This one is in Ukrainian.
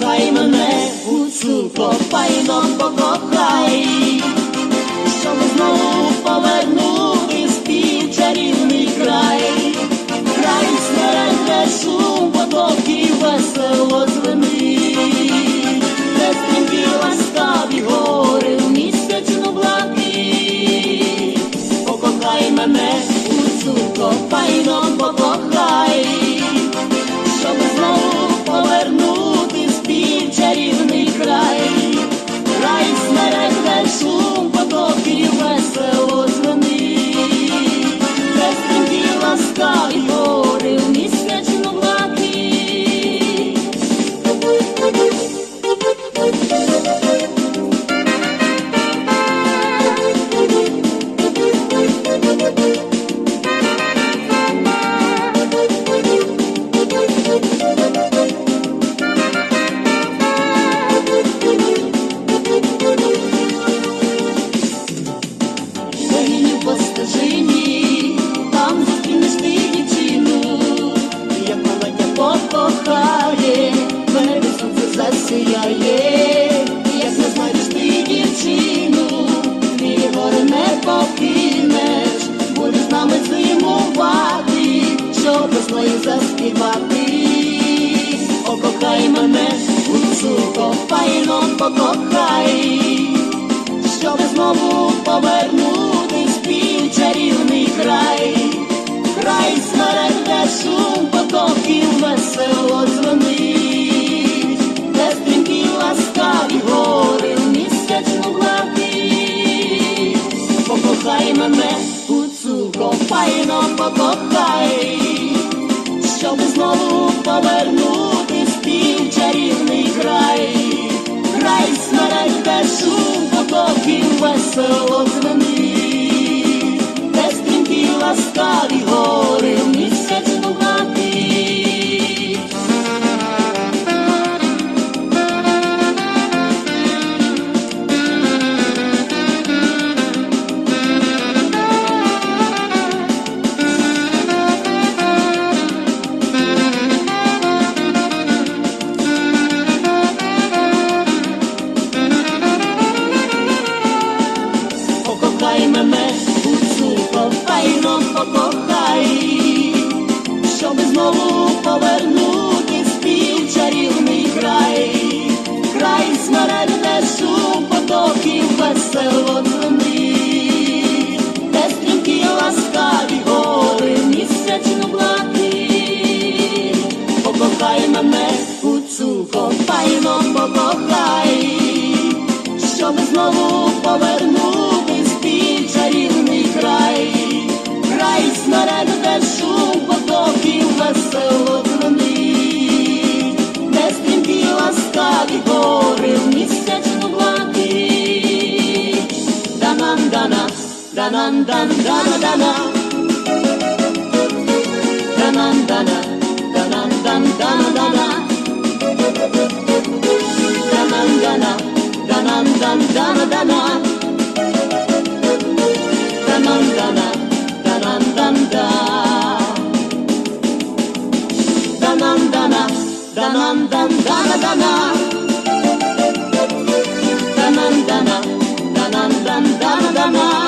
покохай мене, гуцулко, файно покохай, щоб знову повернути як не знайдеш ти дівчину, твій гори не покинеш, будеш з нами зимувати, щоб весною заспівати. Окохай мене, гуцулко, файно покохай щоб знову повернути спів чарівний край покохай, щоб знову повернути спів чарівний Danan dan dana dana Danan dana Danan dan dana dana Danan dana Danan dan dana dana Danan dana Danan dan da Danan dana Danan dan dana dana Danan dana Danan dan dana dana